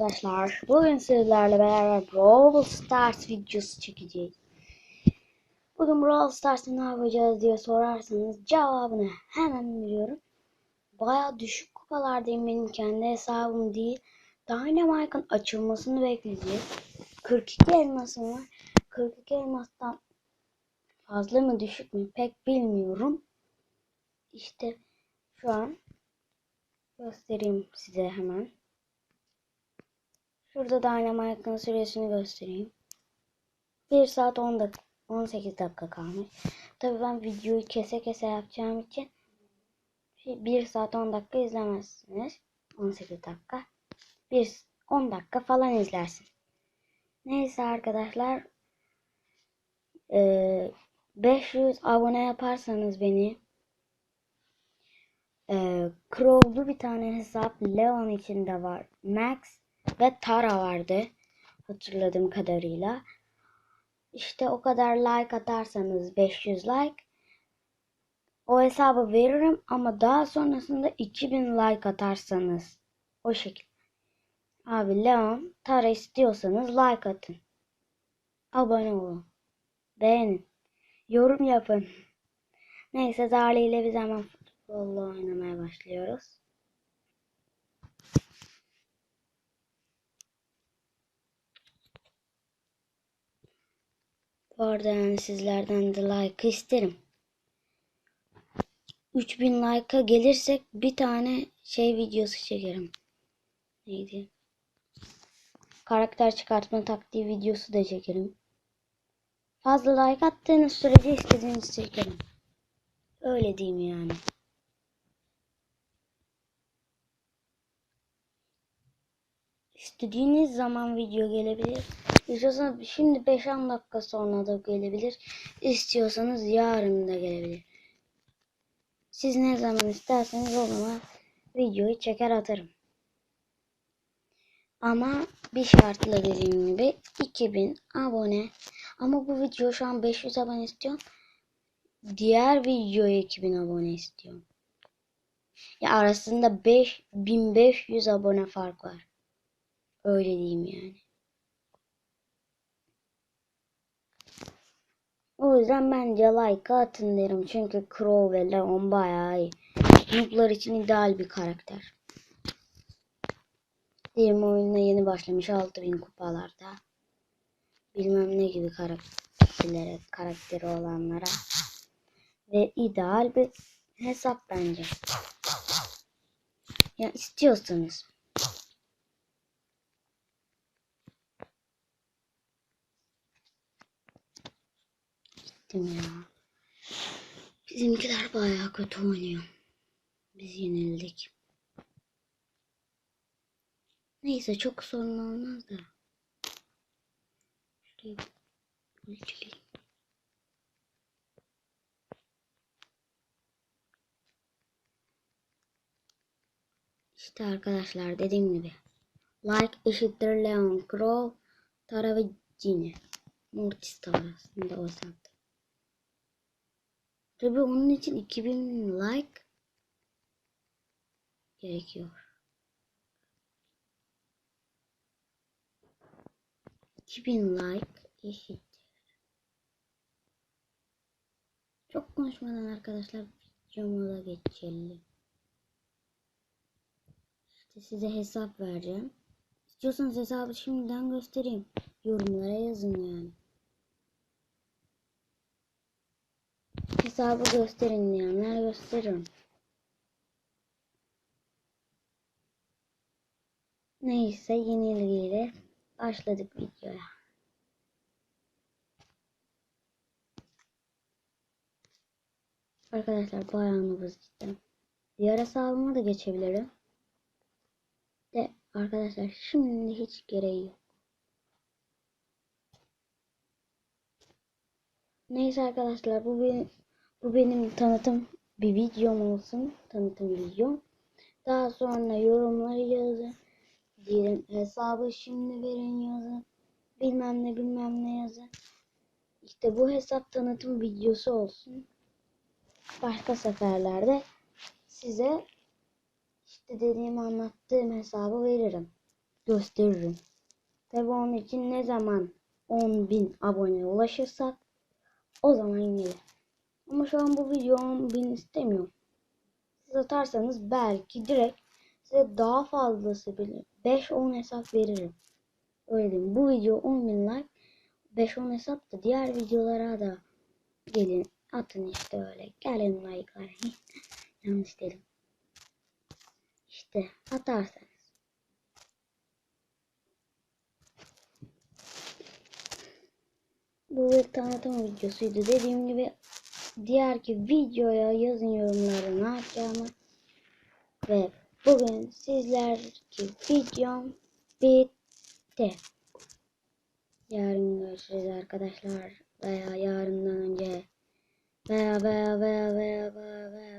arkadaşlar. Bugün sizlerle beraber Brawl Stars videosu çekeceğiz. Bugün Brawl Stars'ta ne yapacağız diye sorarsanız cevabını hemen veriyorum. Baya düşük kupalardayım benim kendi hesabım değil. Dynamite'ın açılmasını bekleyeceğiz. 42 elmasım var. 42 elmastan fazla mı düşük mü pek bilmiyorum. İşte şu an göstereyim size hemen. Şurada Dynamite'ın süresini göstereyim. 1 saat 10 dakika 18 dakika kalmış. Tabi ben videoyu kese kese yapacağım için 1 saat 10 dakika izlemezsiniz. 18 dakika. 1 10 dakika falan izlersin. Neyse arkadaşlar 500 abone yaparsanız beni Crow'lu bir tane hesap Leon içinde var. Max ve Tara vardı. Hatırladığım kadarıyla. İşte o kadar like atarsanız 500 like o hesabı veririm ama daha sonrasında 2000 like atarsanız o şekilde. Abi Leon Tara istiyorsanız like atın. Abone olun. Beğenin. Yorum yapın. Neyse Zarli ile biz hemen futbolla oynamaya başlıyoruz. Bu yani sizlerden de like isterim. 3000 like'a gelirsek bir tane şey videosu çekerim. Neydi? Karakter çıkartma taktiği videosu da çekerim. Fazla like attığınız sürece istediğinizi çekerim. Öyle diyeyim yani. İstediğiniz zaman video gelebilir. İstiyorsanız şimdi 5-10 dakika sonra da gelebilir. İstiyorsanız yarın da gelebilir. Siz ne zaman isterseniz o zaman videoyu çeker atarım. Ama bir şartla dediğim gibi 2000 abone. Ama bu video şu an 500 abone istiyorum. Diğer videoya 2000 abone istiyorum. Ya arasında 5 1500 abone fark var. Öyle diyeyim yani. O yüzden bence like atın derim. Çünkü Crow ve Leon bayağı iyi. Noob'lar için ideal bir karakter. Diyelim oyuna yeni başlamış 6000 kupalarda. Bilmem ne gibi karakterlere, karakteri olanlara. Ve ideal bir hesap bence. Ya istiyorsanız. Gittim ya. Bizimkiler bayağı kötü oynuyor. Biz yenildik. Neyse çok sorun olmaz da. İşte arkadaşlar dediğim gibi. Like eşittir Leon Crow, Tara ve Cine. Mortis aslında o hesapta. Tabi onun için 2000 like gerekiyor. 2000 like eşittir. Çok konuşmadan arkadaşlar videoma da geçelim. İşte size hesap vereceğim. İstiyorsanız hesabı şimdiden göstereyim. Yorumlara yazın yani. Hesabı gösterin diyenler gösteririm. Neyse yenilgiyle başladık videoya. Arkadaşlar bayağı nabız cidden. Diğer hesabıma da geçebilirim. De arkadaşlar şimdi hiç gereği yok. Neyse arkadaşlar bu benim, bu benim tanıtım bir videom olsun. Tanıtım videom. Daha sonra yorumları yazın. Diyelim hesabı şimdi verin yazın. Bilmem ne bilmem ne yazın. İşte bu hesap tanıtım videosu olsun. Başka seferlerde size işte dediğim anlattığım hesabı veririm. gösteririm. Tabi onun için ne zaman 10.000 abone ulaşırsak o zaman gelir. Ama şu an bu video 10.000 istemiyorum. Siz atarsanız belki direkt size daha fazlası bile 5-10 hesap veririm. Öyle diyeyim. Bu video 10.000 like 5-10 hesap da diğer videolara da gelin atın işte öyle. Gelin like'lar. Yanlış dedim. İşte atarsanız. Bu bir tanıtım videosuydu. Dediğim gibi diğerki videoya yazın yorumlara ne yapacağımı. Ve bugün sizlerki videom bitti. Yarın görüşürüz arkadaşlar. Veya yarından önce. Veya veya veya veya veya veya.